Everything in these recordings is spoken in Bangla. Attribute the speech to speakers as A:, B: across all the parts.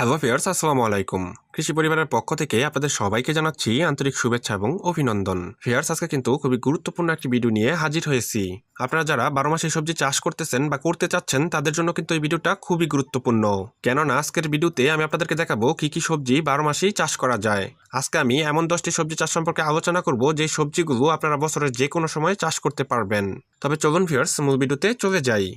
A: হ্যালো ফিয়ার্স আসসালামু আলাইকুম। কৃষি পরিবারের পক্ষ থেকে আপনাদের সবাইকে জানাচ্ছি আন্তরিক শুভেচ্ছা এবং অভিনন্দন। ফিয়ার্স আজকে কিন্তু খুবই গুরুত্বপূর্ণ একটি ভিডিও নিয়ে হাজির হয়েছি। আপনারা যারা বারো মাসে সবজি চাষ করতেছেন বা করতে চাচ্ছেন, তাদের জন্য কিন্তু এই ভিডিওটা খুবই গুরুত্বপূর্ণ। কেননা, আজকের ভিডিওতে আমি আপনাদেরকে দেখাবো কি কি সবজি বারো মাসেই চাষ করা যায়। আজকে আমি এমন দশটি সবজি চাষ সম্পর্কে আলোচনা করব, যে সবজিগুলো আপনারা বছরের যে কোনো সময় চাষ করতে পারবেন। তবে চলুন ফিয়ার্স মূল ভিডিওতে চলে যাই।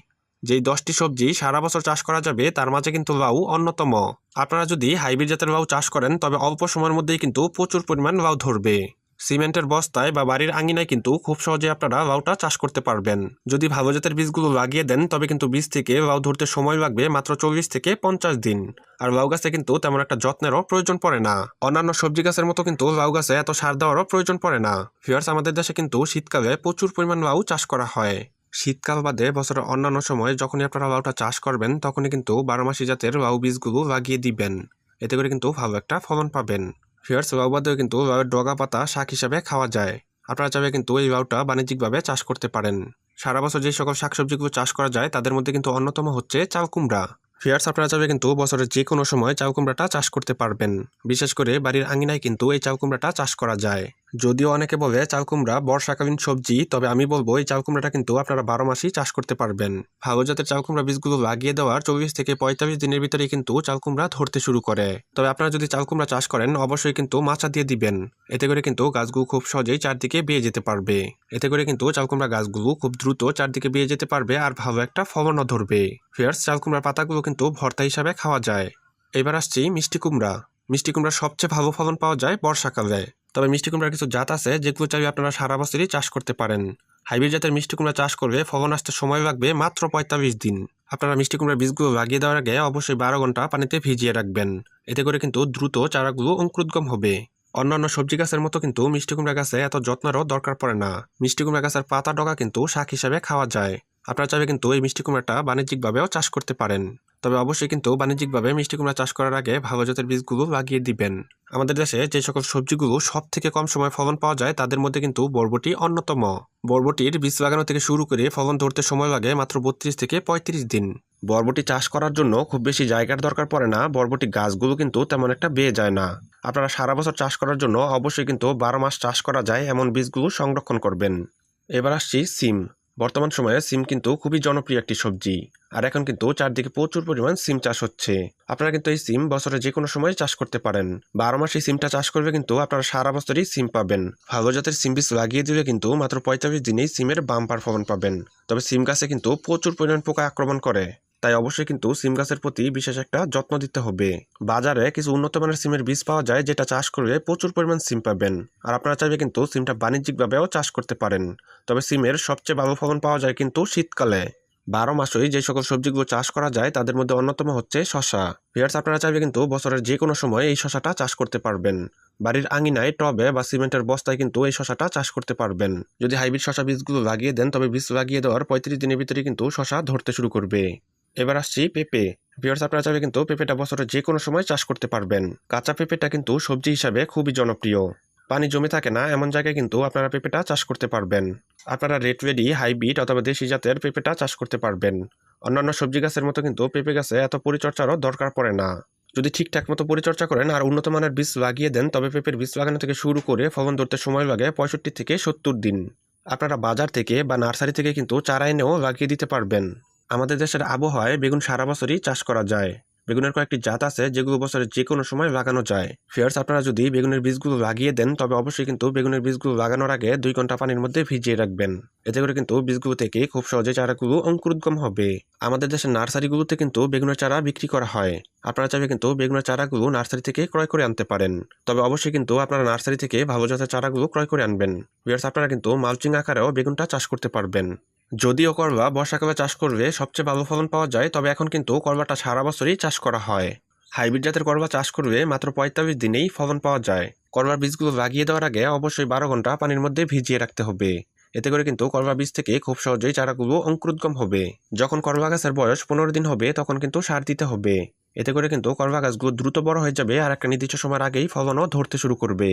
A: যেই দশটি সবজি সারা বছর চাষ করা যাবে, তার মাঝে কিন্তু লাউ অন্যতম। আপনারা যদি হাইব্রিড জাতের লাউ চাষ করেন, তবে অল্প সময়ের মধ্যেই কিন্তু প্রচুর পরিমাণ লাউ ধরবে। সিমেন্টের বস্তায় বা বাড়ির আঙিনায় কিন্তু খুব সহজে আপনারা লাউটা চাষ করতে পারবেন। যদি ভালো জাতের বীজগুলো লাগিয়ে দেন, তবে কিন্তু বীজ থেকে লাউ ধরতে সময় লাগবে মাত্র চল্লিশ থেকে পঞ্চাশ দিন। আর লাউ গাছে কিন্তু তেমন একটা যত্নেরও প্রয়োজন পড়ে না। অন্যান্য সবজি গাছের মতো কিন্তু লাউ গাছে এত সার দেওয়ারও প্রয়োজন পড়ে না। ফিয়ার্স আমাদের দেশে কিন্তু শীতকালে প্রচুর পরিমাণ লাউ চাষ করা হয়। শীতকাল বাদে বছরের অন্যান্য সময় যখনই আপনারা লাউটা চাষ করবেন, তখনই কিন্তু বারো মাসি জাতের লাউ বীজগুলো লাগিয়ে দিবেন। এতে করে কিন্তু ভালো একটা ফলন পাবেন। ফিয়ার্স লাউ বাদেও কিন্তু লাউয়ের ডগা পাতা শাক হিসাবে খাওয়া যায়। আপনারা চাইবে কিন্তু এই লাউটা বাণিজ্যিকভাবে চাষ করতে পারেন। সারা বছর যে সকল শাকসবজিগুলো চাষ করা যায়, তাদের মধ্যে কিন্তু অন্যতম হচ্ছে চাল কুমড়া। ফিয়ার্স আপনারা চাইবে কিন্তু বছরের যে কোনো সময় চাল কুমড়াটা চাষ করতে পারবেন। বিশেষ করে বাড়ির আঙিনায় কিন্তু এই চাল কুমড়াটা চাষ করা যায়। যদিও অনেকে বলে চাল কুমড়া, বর্ষাকালীন সবজি, তবে আমি বলব এই চাল কুমড়াটা কিন্তু আপনারা বারো মাসই চাষ করতে পারবেন। ভালো জাতের চাল কুমড়া বীজগুলো লাগিয়ে দেওয়ার চল্লিশ থেকে পঁয়তাল্লিশ দিনের ভিতরে কিন্তু চাল কুমড়া ধরতে শুরু করে। তবে আপনারা যদি চাল কুমড়া চাষ করেন, অবশ্যই কিন্তু মাচা দিয়ে দিবেন। এতে করে কিন্তু গাছগুলো খুব সহজেই চারদিকে বেয়ে যেতে পারবে। এতে করে কিন্তু চাল কুমড়া গাছগুলো খুব দ্রুত চারদিকে বেয়ে যেতে পারবে আর ভালো একটা ফলনও ধরবে। ফিয়ার্স, চাল কুমড়ার পাতাগুলো কিন্তু ভর্তা হিসাবে খাওয়া যায়। এবার আসছি মিষ্টি কুমড়া। মিষ্টি কুমড়ার সবচেয়ে ভালো ফলন পাওয়া যায় বর্ষাকালে। তবে মিষ্টি কুমড়ার কিছু জাত আছে যেগুলো চাইলে আপনারা সারা বছরই চাষ করতে পারেন। হাইব্রিড জাতের মিষ্টি কুমড়া চাষ করলে ফলন আসতে সময় লাগবে মাত্র পঁয়তাল্লিশ দিন। আপনারা মিষ্টি কুমড়ার বীজগুলো লাগিয়ে দেওয়ার আগে অবশ্যই বারো ঘণ্টা পানিতে ভিজিয়ে রাখবেন। এতে করে কিন্তু দ্রুত চারাগুলো অঙ্কুরোদ্গম হবে। অন্যান্য সবজি গাছের মতো কিন্তু মিষ্টি কুমড়া গাছে এত যত্নেরও দরকার পড়ে না। মিষ্টি কুমড়া গাছের পাতা ডগা কিন্তু শাক হিসাবে খাওয়া যায়। আপনারা চাইবে কিন্তু এই মিষ্টি কুমড়াটা বাণিজ্যিকভাবেও চাষ করতে পারেন। তবে অবশ্যই কিন্তু বাণিজ্যিকভাবে মিষ্টি কুমড়া চাষ করার আগে ভালো জাতের বীজগুলো লাগিয়ে দিবেন। আমাদের দেশে যে সকল সবজিগুলো সব থেকে কম সময় ফলন পাওয়া যায়, তাদের মধ্যে কিন্তু বরবটি অন্যতম। বরবটির বীজ লাগানো থেকে শুরু করে ফলন ধরতে সময় লাগে মাত্র বত্রিশ থেকে পঁয়ত্রিশ দিন। বরবটি চাষ করার জন্য খুব বেশি জায়গার দরকার পড়ে না, বরবটি গাছগুলো কিন্তু তেমন একটা বেয়ে যায় না। আপনারা সারা বছর চাষ করার জন্য অবশ্যই কিন্তু বারো মাস চাষ করা যায়, এমন বীজগুলো সংরক্ষণ করবেন। এবার আসছি সিম। বর্তমান সময়ে সিম কিন্তু খুবই জনপ্রিয় একটি সবজি, আর এখন কিন্তু চারদিকে প্রচুর পরিমাণ সিম চাষ হচ্ছে। আপনারা কিন্তু এই সিম বছরে যে কোনো সময় চাষ করতে পারেন। বারো মাস এই সিমটা চাষ করবে কিন্তু আপনারা সারা বছরই সিম পাবেন। ভালো জাতের সিম বীজ লাগিয়ে দিলে কিন্তু মাত্র পঁয়তাল্লিশ দিনেই সিমের বাম্পার ফলন পাবেন। তবে সিম গাছে কিন্তু প্রচুর পরিমাণ পোকা আক্রমণ করে। তাই অবশ্যই কিন্তু সিম গাছের প্রতি বিশেষ একটা যত্ন দিতে হবে। বাজারে কিছু উন্নত মানের সিমের বীজ পাওয়া যায় যেটা চাষ করলে প্রচুর পরিমাণ সিম পাবেন। আর আপনারা চাইবে কিন্তু সিমটা বাণিজ্যিকভাবেও চাষ করতে পারেন। তবে সিমের সবচেয়ে ভালো ফলন পাওয়া যায় কিন্তু শীতকালে। বারো মাসই যে সকল সবজিগুলো চাষ করা যায় তাদের মধ্যে অন্যতম হচ্ছে শশা। ভিয়ার্স আপনারা চাইবে কিন্তু বছরের যে কোনো সময় এই শশাটা চাষ করতে পারবেন। বাড়ির আঙিনায় টবে বা সিমেন্টের বস্তায় কিন্তু এই শশাটা চাষ করতে পারবেন। যদি হাইব্রিড শশা বীজগুলো লাগিয়ে দেন, তবে বীজ লাগিয়ে দেওয়ার পঁয়ত্রিশ দিনের ভিতরে কিন্তু শশা ধরতে শুরু করবে। এবার আসছি পেঁপে। ভিওর্স আপনারা চাইবে কিন্তু পেঁপেটা বছরের যে কোনো সময় চাষ করতে পারবেন। কাঁচা পেঁপেটা কিন্তু সবজি হিসাবে খুবই জনপ্রিয়। পানি জমে থাকে না, এমন জায়গায় কিন্তু আপনারা পেঁপেটা চাষ করতে পারবেন। আপনারা রেড রেডি হাইব্রিড অথবা দেশি জাতের পেঁপেটা চাষ করতে পারবেন। অন্যান্য সবজি গাছের মতো কিন্তু পেঁপে গাছে এত পরিচর্যারও দরকার পড়ে না। যদি ঠিকঠাক মতো পরিচর্যা করেন আর উন্নত মানের বীজ লাগিয়ে দেন, তবে পেঁপের বীজ লাগানো থেকে শুরু করে ফলন ধরতে সময় লাগে পঁয়ষট্টি থেকে সত্তর দিন। আপনারা বাজার থেকে বা নার্সারি থেকে কিন্তু চারা এনেও লাগিয়ে দিতে পারবেন। আমাদের দেশের আবহাওয়ায় বেগুন সারা বছরই চাষ করা যায়। বেগুনের কয়েকটি জাত আছে, যেগুলো বছরের যে কোনো সময় লাগানো যায়। ফিয়ার্স আপনারা যদি বেগুনের বীজগুলো লাগিয়ে দেন, তবে অবশ্যই কিন্তু বেগুনের বীজগুলো লাগানোর আগে দুই ঘণ্টা পানির মধ্যে ভিজিয়ে রাখবেন। এতে করে কিন্তু বীজগুলো থেকে খুব সহজে চারাগুলো অঙ্কুরোদ্গম হবে। আমাদের দেশের নার্সারিগুলোতে কিন্তু বেগুনের চারা বিক্রি করা হয়। আপনারা চাইবে কিন্তু বেগুনের চারাগুলো নার্সারি থেকে ক্রয় করে আনতে পারেন। তবে অবশ্যই কিন্তু আপনারা নার্সারি থেকে ভালো জাতের চারাগুলো ক্রয় করে আনবেন। ফিয়ার্স আপনারা কিন্তু মালচিং আকারেও বেগুনটা চাষ করতে পারবেন। যদিও করলা বর্ষাকালে চাষ করবে সবচেয়ে ভালো ফলন পাওয়া যায়, তবে এখন কিন্তু করলাটা সারা বছরই চাষ করা হয়। হাইব্রিড জাতের করলা চাষ করবে মাত্র পঁয়তাল্লিশ দিনেই ফলন পাওয়া যায়। করলার বীজগুলো লাগিয়ে দেওয়ার আগে অবশ্যই বারো ঘণ্টা পানির মধ্যে ভিজিয়ে রাখতে হবে। এতে করে কিন্তু করলা বীজ থেকে খুব সহজেই চারাগুলো অঙ্কুরোদ্গম হবে। যখন করলা গাছের বয়স পনেরো দিন হবে, তখন কিন্তু সার দিতে হবে। এতে করে কিন্তু করবা গাছগুলো দ্রুত বড় হয়ে যাবে আর একটা নির্দিষ্ট সময়ের আগেই ফলনও ধরতে শুরু করবে।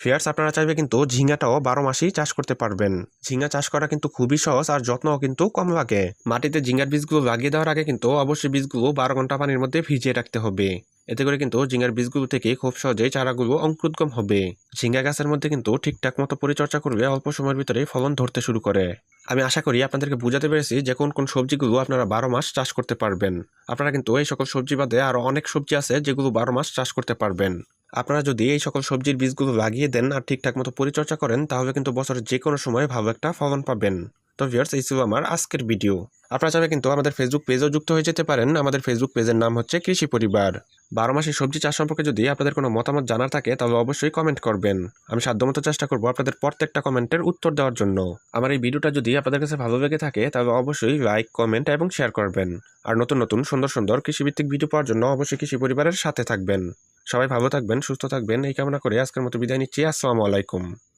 A: ফিয়ার্স, আপনারা চাইবে কিন্তু ঝিঙ্গাটাও বারো মাসেই চাষ করতে পারবেন। ঝিঙ্গা চাষ করা কিন্তু খুবই সহজ আর যত্নও কিন্তু কম লাগে। মাটিতে ঝিঙ্গার বীজগুলো লাগিয়ে দেওয়ার আগে কিন্তু অবশ্যই বীজগুলো বারো ঘণ্টা পানির মধ্যে ভিজিয়ে রাখতে হবে। এতে করে কিন্তু ঝিঙ্গার বীজগুলো থেকে খুব সহজেই চারাগুলো অঙ্কুরোদ্গম হবে। ঝিঙ্গা গাছের মধ্যে কিন্তু ঠিকঠাক মতো পরিচর্যা করলে অল্প সময়ের ভিতরে ফলন ধরতে শুরু করে। আমি আশা করি আপনাদেরকে বুঝাতে পেরেছি যে কোন কোন সবজিগুলো আপনারা বারো মাস চাষ করতে পারবেন। আপনারা কিন্তু এই সকল সবজি বাদে আরও অনেক সবজি আছে যেগুলো বারো মাস চাষ করতে পারবেন। আপনারা যদি এই সকল সবজির বীজগুলো লাগিয়ে দেন আর ঠিকঠাক মতো পরিচর্যা করেন, তাহলে কিন্তু বছরের যে কোনো সময় ভালো একটা ফলন পাবেন। তো ভিউয়ার্স এই ছিল আমার আজকের ভিডিও আপনারা চাইলে কিন্তু আমাদের ফেসবুক পেজেও যুক্ত হয়ে যেতে পারেন। আমাদের ফেসবুক পেজের নাম হচ্ছে কৃষি পরিবার। বারো মাসে সবজি চাষ সম্পর্কে যদি আপনাদের কোনো মতামত জানার থাকে, তাহলে অবশ্যই কমেন্ট করবেন। আমি সাধ্যমতো চেষ্টা করব আপনাদের প্রত্যেকটা কমেন্টের উত্তর দেওয়ার জন্য। আমার এই ভিডিওটা যদি আপনাদের কাছে ভালো লেগে থাকে, তাহলে অবশ্যই লাইক কমেন্ট এবং শেয়ার করবেন। আর নতুন নতুন, সুন্দর সুন্দর কৃষিভিত্তিক ভিডিও পাওয়ার জন্য অবশ্যই কৃষি পরিবারের সাথে থাকবেন। সবাই ভালো থাকবেন, সুস্থ থাকবেন। এই কামনা করে আজকের মতো বিদায় নিচ্ছি। আসসালামু আলাইকুম।